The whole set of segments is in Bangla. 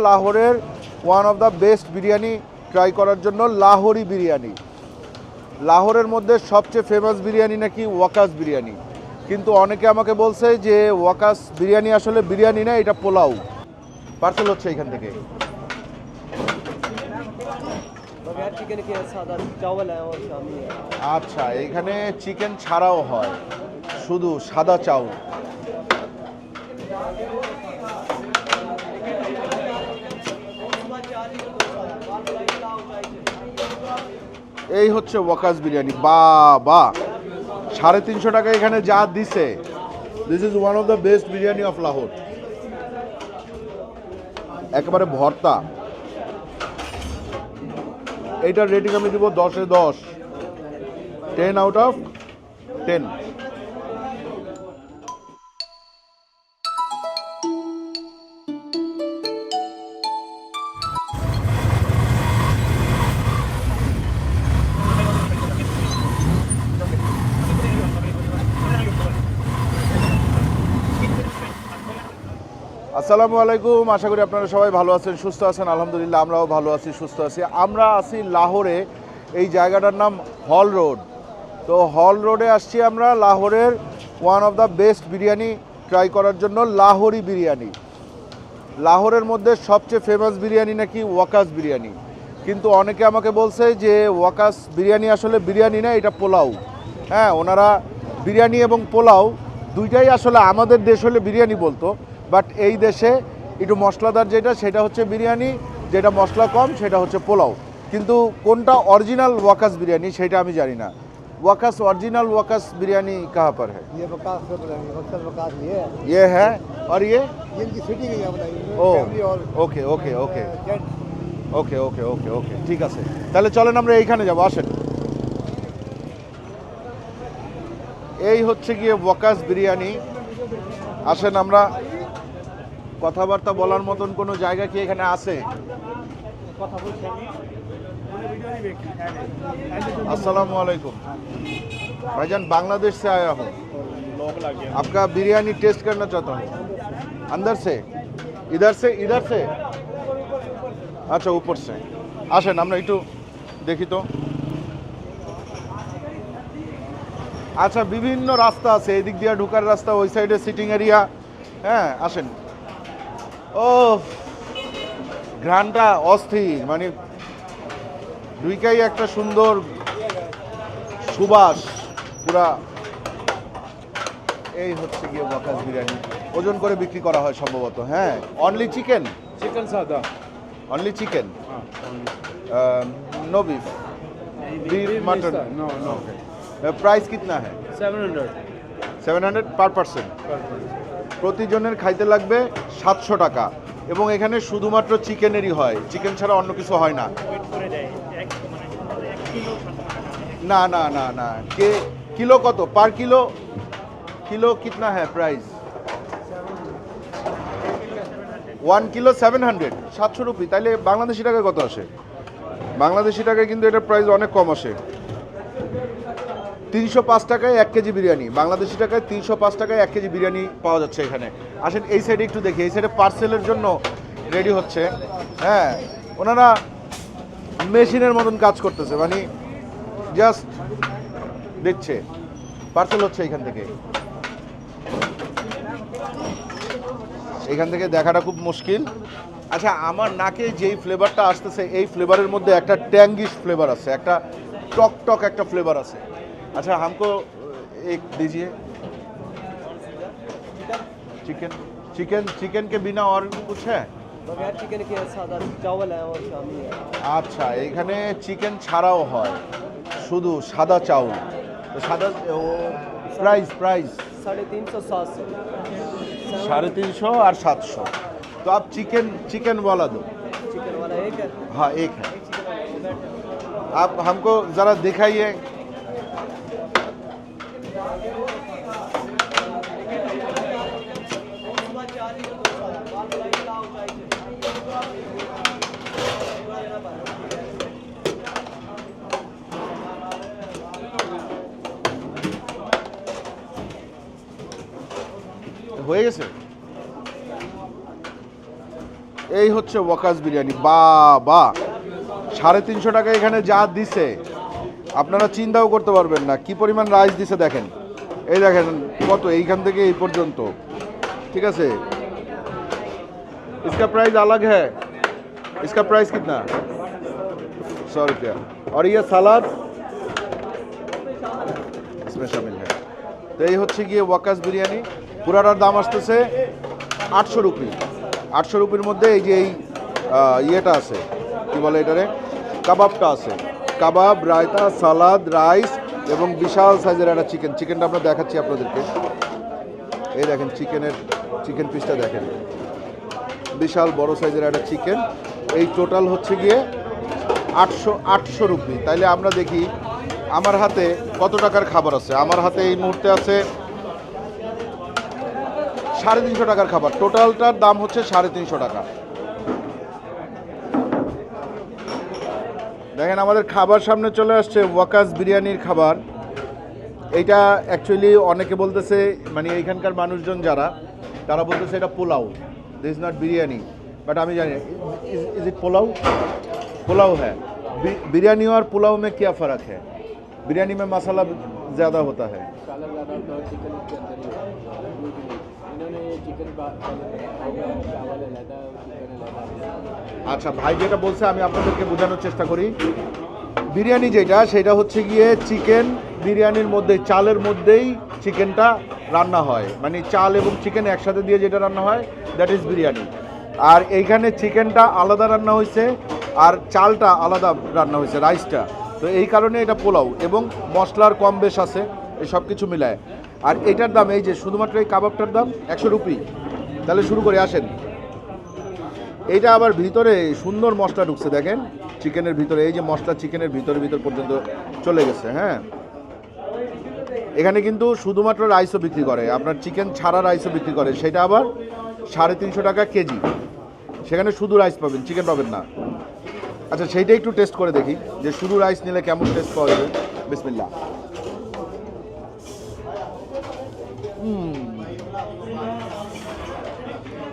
লাহোরের one of the best biryani try করার জন্য লাহোরি বিরিয়ানি। লাহোরের মধ্যে সবচেয়ে ফেমাস বিরিয়ানি নাকি ওয়াকাস বিরিয়ানি। কিন্তু অনেকে আমাকে বলছে যে ওয়াকাস বিরিয়ানি আসলে বিরিয়ানি না, এটা পোলাও। পার্সেল হচ্ছে এখান থেকে। আচ্ছা এখানে চিকেন ছাড়াও হয়। শুধু সাদা চাউল। এই হচ্ছে ওয়াকাস বিরিয়ানি। বাবা, সাড়ে তিনশো টাকা এখানে যা দিছে। This is one of the best biryani of Lahore একেবারে ভর্তা। এইটার রেটিং আমি দিব দশে দশ। টেন আউট অফ টেন আসসালামু আলাইকুম। আশা করি আপনারা সবাই ভালো আছেন, সুস্থ আছেন। আলহামদুলিল্লাহ, আমরাও ভালো আছি, সুস্থ আছি। আমরা আছি লাহোরে, এই জায়গাটার নাম হল রোড। তো হল রোডে আসছি আমরা লাহোরের one of the best biryani try করার জন্য, লাহোরি বিরিয়ানি। লাহোরের মধ্যে সবচেয়ে ফেমাস বিরিয়ানি নাকি ওয়াকাস বিরিয়ানি। কিন্তু অনেকে আমাকে বলছে যে ওয়াকাস বিরিয়ানি আসলে বিরিয়ানি না, এটা পোলাও। হ্যাঁ ওনারা বিরিয়ানি এবং পোলাও দুইটাই আসলে আমাদের দেশ হলে বিরিয়ানি বলতো। বাট এই দেশে একটু মশলাদার যেটা সেটা হচ্ছে বিরিয়ানি যেটা মশলা কম সেটা হচ্ছে পোলাও কিন্তু কোনটা অরিজিনাল ওয়াকাস বিরিয়ানি সেটা আমি জানি না ওয়াকাস অরিজিনাল ওয়াকাস বিরিয়ানি কাহা पर है ये बकास से बनाएंगे मकसद बकास ये है ये है और ये ये इनकी सिटी की यहाँ बनाई ও फैमिली और ওকে ওকে ওকে जेंट ওকে ওকে ওকে ওকে ঠিক আছে তাহলে চলেন আমরা এইখানে যাবো আসেন এই হচ্ছে গিয়ে ওয়াকাস বিরিয়ানি আসেন আমরা কথাবার্তা বলার মতন কোনো জায়গা কি এখানে আছে अस्सलाम वालेकुम भाईजान बांग्लादेश से आया हूँ आपका बिरयानी टेस्ट करना चाहता हूँ अंदर से इधर से इधर से আচ্ছা উপর সে আসেন আমরা একটু দেখি তো আচ্ছা বিভিন্ন রাস্তা আছে এদিক দিয়ে ঢোকার রাস্তা ওই সাইডে সিটিং এরিয়া হ্যাঁ আসেন ও ঘ্রানটা অস্থির মানে দুইটাই একটা সুন্দর সুবাস পুরা এই হচ্ছে গিয়ে ওয়াকাস বিরিয়ানি ওজন করে বিক্রি করা হয় সম্ভবত হ্যাঁ অনলি চিকেন चिकन सादा অনলি চিকেন हाँ no beef beef mutton no no price कितना है seven hundred seven hundred per person প্রতিজনের খাইতে লাগবে সাতশো টাকা। এবং এখানে শুধুমাত্র চিকেনেরই হয়। চিকেন ছাড়া অন্য কিছু হয় না। না না না না। কে, কিলো কত? Per kilo? কিলো কিতনা হ্যাঁ price? One kilo seven hundred. সাতশো রুপি। তাইলে বাংলাদেশি টাকায় কত আসে? বাংলাদেশি টাকায় কিন্তু এটার প্রাইস অনেক কম আসে। তিনশো পাঁচ টাকায় এক কেজি বিরিয়ানি, বাংলাদেশি টাকায় তিনশো পাঁচ টাকায় এক কেজি বিরিয়ানি পাওয়া যাচ্ছে এখানে। আসেন এই সাইডে একটু দেখি, এই সাইডে পার্সেলের জন্য রেডি হচ্ছে। হ্যাঁ ওনারা মেশিনের মতন কাজ করতেছে মানে জাস্ট দেখছে পার্সেল হচ্ছে এখান থেকে। এখান থেকে দেখাটা খুব মুশকিল। আচ্ছা আমার নাকে যেই ফ্লেভারটা আসতেছে, এই ফ্লেভারের মধ্যে একটা ট্যাঙ্গিশ ফ্লেভার আছে, একটা টক টক একটা ফ্লেভার আছে। अच्छा हमको एक दीजिए चिकन चिकन चिकन के बिना और कुछ है बगैर चिकन के सादा चावल है और शामी है আচ্ছা এখানে চিকেন ছাড়াও হয় শুধু সাদা চাউল তো সাদা ও প্রাইস প্রাইস साढ़े तीन सौ सात सौ साढ़े तीन सौ और सात सौ तो आप चिकन चिकन वाला दो चिकन वाला एक है हाँ एक है आप हमको ज़रा दिखाइए হয়ে গেছে এই হচ্ছে ওয়াকাস বিরিয়ানি বা বা সাড়ে তিনশো টাকা এখানে যা দিছে আপনারা চিন্তাও করতে পারবেন না কি পরিমাণ রাইস দিছে দেখেন এই দেখেন কত এইখান থেকে এই পর্যন্ত ঠিক আছে इसका प्राइस अलग है इसका प्राइस कितना सौ रुपया और ये सलाद इसमें शामिल है তো এই হচ্ছে গিয়ে ওয়াকাস বিরিয়ানি পুরাটার দাম আসতেছে আটশো রুপি। আটশো রুপির মধ্যে এই যে এই ইয়েটা আছে, কি বলে এটারে? কাবাবটা আছে। কাবাব, রায়তা, সালাদ, রাইস এবং বিশাল সাইজের একটা চিকেন। চিকেনটা আমরা দেখাচ্ছি আপনাদেরকে। এই দেখেন, চিকেনের, চিকেন পিসটা দেখেন। বিশাল বড় সাইজের একটা চিকেন। এই টোটাল হচ্ছে গিয়ে আটশো আটশো রুপি। তাইলে আমরা দেখি, আমার হাতে কত টাকার খাবার আছে? আমার হাতে এই মুহূর্তে আছে সাড়ে তিনশো টাকার খাবার টোটালটার দাম হচ্ছে সাড়ে তিনশো টাকা দেখেন আমাদের খাবার সামনে চলে আসছে ওয়াকাস বিরিয়ানির খাবার এইটা অ্যাকচুয়ালি অনেকে বলতেছে মানে এইখানকার মানুষজন যারা তারা বলতেছে এটা pulao this not biryani but আমি জানি इज इट पुलाव पुलाव है बि- बिरयानी और पुलाव में क्या फ़र्क है बिरयानी में मसाला ज़्यादा होता है আচ্ছা ভাই যেটা বলছে, আমি আপনাদেরকে বোঝানোর চেষ্টা করি। বিরিয়ানি যেটা, সেটা হচ্ছে গিয়ে চিকেন বিরিয়ানির মধ্যে, চালের মধ্যেই চিকেনটা রান্না হয়। মানে চাল এবং চিকেন একসাথে দিয়ে যেটা রান্না হয় দ্যাট ইজ বিরিয়ানি। আর এইখানে চিকেনটা আলাদা রান্না হয়েছে, আর চালটা আলাদা রান্না হয়েছে রাইসটা তো এই কারণে এটা পোলাও এবং মশলার কম বেশ আছে এসব কিছু মিলায়। আর এটার দাম, এই যে শুধুমাত্র এই কাবাবটার দাম, একশো রুপি। তাহলে শুরু করে, আসেন। এইটা আবার ভিতরে সুন্দর মশলা ঢুকছে, দেখেন। চিকেনের ভিতরে, এই যে মশলা চিকেনের ভিতরে, ভিতর পর্যন্ত চলে গেছে হ্যাঁ। এখানে কিন্তু শুধুমাত্র রাইসও বিক্রি করে। আপনার চিকেন ছাড়া রাইসও বিক্রি করে। সেটা আবার সাড়ে তিনশো টাকা কেজি। সেখানে শুধু রাইস পাবেন, চিকেন পাবেন না। আচ্ছা সেইটা একটু টেস্ট করে দেখি, যে শুধু রাইস নিলে কেমন টেস্ট পাওয়া যাবে? বিসমিল্লা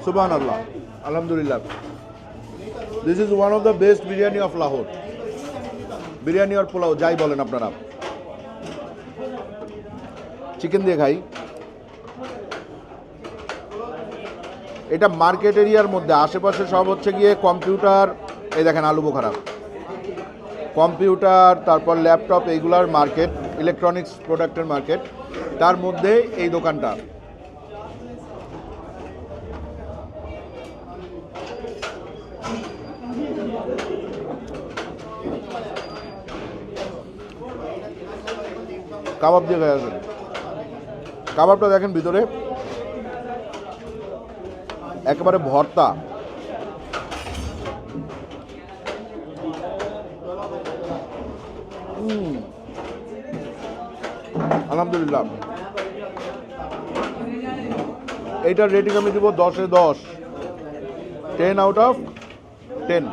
সুবাহ আল্লাহ আলহামদুলিল্লাহ। This is one of the best biryani of Lahore biryani আর পোলাও, যাই বলেন আপনারা। চিকেন দিয়ে খাই। এটা মার্কেট এরিয়ার মধ্যে, আশেপাশে সব হচ্ছে গিয়ে কম্পিউটার এই দেখেন আলু বোখারা। কম্পিউটার তারপর ল্যাপটপ এইগুলার মার্কেট ইলেকট্রনিক্স প্রোডাক্টের মার্কেট তার মধ্যে এই দোকানটা। কাবাব দিয়ে খাই আসেন। কাবাবটা দেখেন ভিতরে। একেবারে ভর্তা। আলহামদুলিল্লাহ। এইটার রেটিং আমি দিব দশে দশ। টেন আউট অফ টেন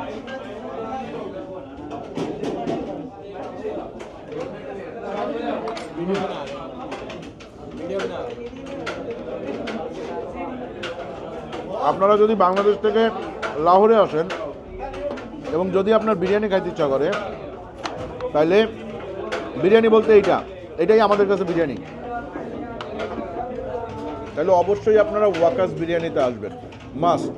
আপনারা যদি বাংলাদেশ থেকে লাহোরে আসেন এবং যদি আপনার বিরিয়ানি খাইতে ইচ্ছা করে তাহলে বিরিয়ানি বলতে এইটা। এটাই আমাদের কাছে বিরিয়ানি। তাহলে অবশ্যই আপনারা ওয়াকাস বিরিয়ানিতে আসবেন। মাস্ট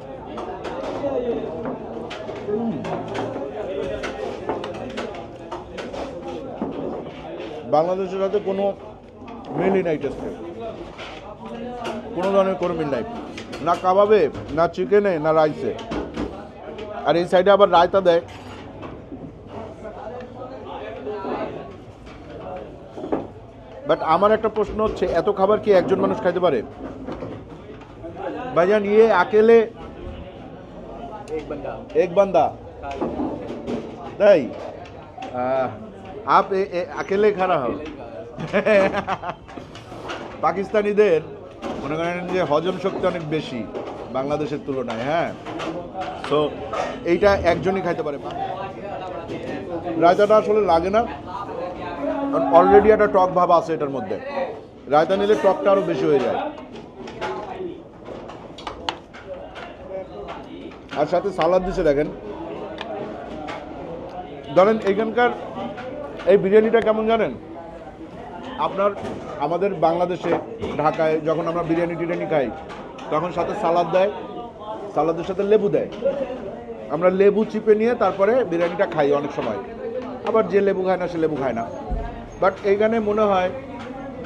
বাংলাদেশের সাথে কোনো মিলই নাই। টেস্টে কোনো ধরনের কোনো মিল নাই। না কাবাবে, না চিকেনে না রাইসে আর এই সাইডে আবার রায়তা দেয়। বাট আমার একটা প্রশ্ন হচ্ছে এত খাবার কি একজন মানুষ খাইতে পারে? ভাইজান ইয়ে আকেলে এক বান্দা। তাই আপ আকেলে খারাপ হবে পাকিস্তানিদের মনে করেন যে হজম শক্তি অনেক বেশি বাংলাদেশের তুলনায় হ্যাঁ? তো এইটা একজনই খাইতে পারে। রায়তাটা আসলে লাগে না। অলরেডি একটা টক ভাব আছে এটার মধ্যে। রায়তা নিলে টকটা আরও বেশি হয়ে যায়। আর সাথে সালাদ দিছে দেখেন। ধরেন এখানকার এই বিরিয়ানিটা কেমন জানেন? আপনার আমাদের বাংলাদেশে, ঢাকায় যখন আমরা বিরিয়ানি টিরিয়ানি খাই, তখন সাথে সালাদ দেয়, সালাদের সাথে লেবু দেয়। আমরা লেবু চিপে নিয়ে তারপরে বিরিয়ানিটা খাই অনেক সময়। আবার যে লেবু খায় না, সে লেবু খায় না। বাট এইখানে মনে হয়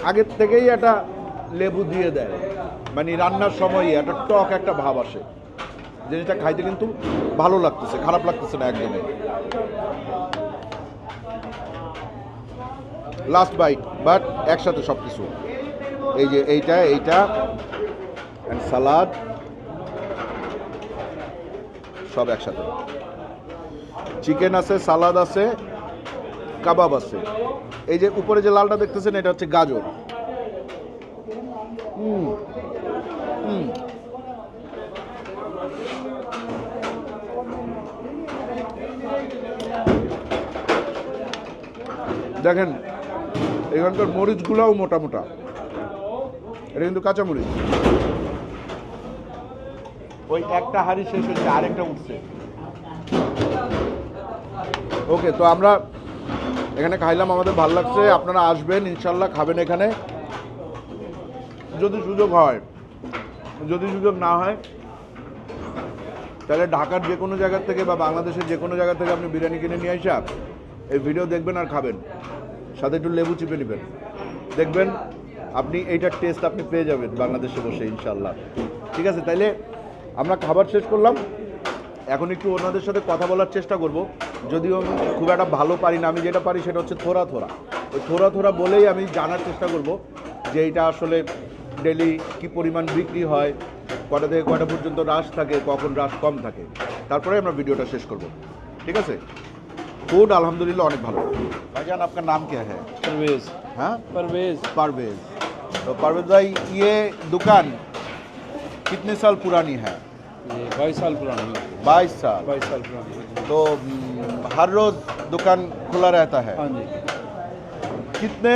আগের থেকেই একটা লেবু দিয়ে দেয়। মানে রান্নার সময়ই একটা টক একটা ভাব আসে। জিনিসটা খাইতে কিন্তু ভালো লাগতেছে, খারাপ লাগতেছে না একদমই। লাস্ট বাইট বাট একসাথে সব কিছু এই যে এইটা এইটা অ্যান্ড সালাদ সব একসাথে। চিকেন আছে সালাদ আছে কাবাব আছে। এই যে উপরে যে লালটা দেখতেছেন, এটা হচ্ছে গাজর। হুম হুম। দেখেন, এখানকার মরিচগুলোও মোটা মোটা। এটা কিন্তু কাঁচা মরিচ। ওই একটা হাড়ি শেষ হচ্ছে আরেকটা উঠছে। ওকে, তো আমরা এখানে খাইলাম, আমাদের ভালো লাগছে, আপনারা আসবেন, ইনশাল্লাহ খাবেন এখানে। যদি সুযোগ হয়, যদি সুযোগ না হয়, তাহলে ঢাকার যে কোনো জায়গা থেকে বা বাংলাদেশের যে কোনো জায়গা থেকে আপনি বিরিয়ানি কিনে নিয়ে আসা এই ভিডিও দেখবেন আর খাবেন। সাথে একটু লেবু চিপে নেবেন। দেখবেন আপনি এইটার টেস্ট আপনি পেয়ে যাবেন বাংলাদেশে বসে, ইনশাল্লাহ। ঠিক আছে, তাইলে আমরা খাবার শেষ করলাম। এখন একটু ওনাদের সাথে কথা বলার চেষ্টা করব যদিও আমি খুব একটা ভালো পারি না আমি যেটা পারি সেটা হচ্ছে থোড়া থোড়া ওই থোড়া থোড়া বলেই আমি জানার চেষ্টা করব যে এটা আসলে ডেলি কি পরিমাণ বিক্রি হয় কটা থেকে কটা পর্যন্ত রাশ থাকে কখন রাশ কম থাকে তারপরে আমরা ভিডিওটা শেষ করব ঠিক আছে ফুড আলহামদুলিল্লাহ অনেক ভালো ভাইজান আপনার নাম क्या है परवेज हाँ परवेज परवेज तो परवेज भाई ये दुकान कितने साल पुरानी है ये बाईस साल पुरानी बाईस साल। बाईस साल पुरानी तो हम्म, हर रोज दुकान खुला रहता है? हाँ जी। कितने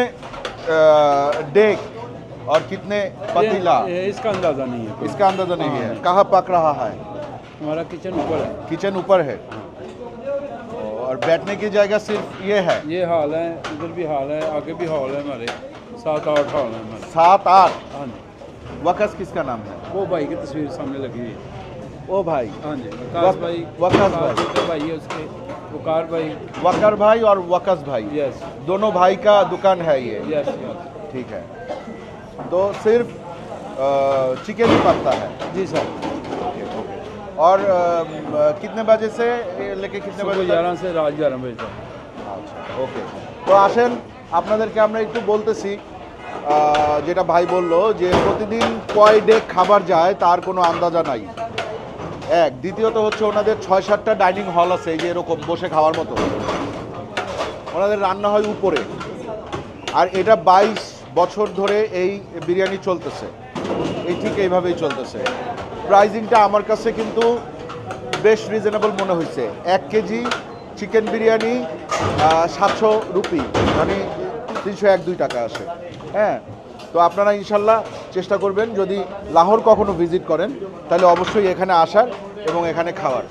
डेक और कितने पतीला? इसका अंदाज़ा नहीं है। इसका अंदाज़ा नहीं हाँ। है। कहाँ पक रहा है? हमारा किचन ऊपर है। किचन ऊपर है? और बैठने की जगह सिर्फ़ ये है? ये हॉल है इधर भी हॉल है आगे भी हॉल है हमारे। सात आठ हॉल है हमारे। सात आठ? हाँ जी। वकस किसका नाम है? वो भाई की तस्वीर सामने लगी हुई है। ओ भाई हाँ जी वक- वकास भाई वकास भाई। छोटे भाई है उसके वकार भाई वकर भाई और वकस भाई यस दोनों भाई का दुकान है ये यस यस ठीक है तो सिर्फ अ, चिकन ही पकता है जी सर और अ, कितने बजे से लेके कितने सुबह बजे तक? ग्यारह से रात ग्यारह बजे तक আচ্ছা ওকে তো আসেন আপনাদেরকে আমরা একটু বলতেছি আহ, যেটা ভাই বললো যে প্রতিদিন কয় ডে খাবার যায় তার কোনো আন্দাজা নাই এক, দ্বিতীয়ত হচ্ছে ওনাদের ছয়, সাতটা ডাইনিং হল আছে, এই যে এরকম বসে খাওয়ার মতো। ওনাদের রান্না হয় উপরে। আর এটা বাইশ বছর ধরে এই বিরিয়ানি চলতেছে। এই ঠিক এইভাবেই চলতেছে। প্রাইজিংটা আমার কাছে কিন্তু বেশ রিজনেবল মনে হয়েছে। এক কেজি চিকেন বিরিয়ানি সাতশো রুপি মানে তিনশো এক, দুই টাকা আসে। হ্যাঁ তো আপনারা ইনশাল্লাহ চেষ্টা করবেন, যদি লাহোর কখনো ভিজিট করেন, তাহলে অবশ্যই এখানে আসার এবং এখানে খাওয়ার।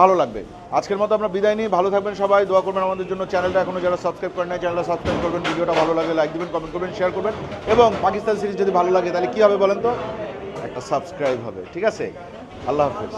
ভালো লাগবে। আজকের মতো আমরা বিদায় নিই। ভালো থাকবেন সবাই। দোয়া করবেন আমাদের জন্য। চ্যানেলটা এখনও যারা সাবস্ক্রাইব করেন চ্যানেলটা সাবস্ক্রাইব করবেন। ভিডিওটা ভালো লাগে লাইক দিবেন কমেন্ট করবেন শেয়ার করবেন। এবং পাকিস্তান সিরিজ যদি ভালো লাগে, তাহলে কী হবে বলেন তো? একটা সাবস্ক্রাইব হবে। ঠিক আছে? আল্লাহ হাফেজ।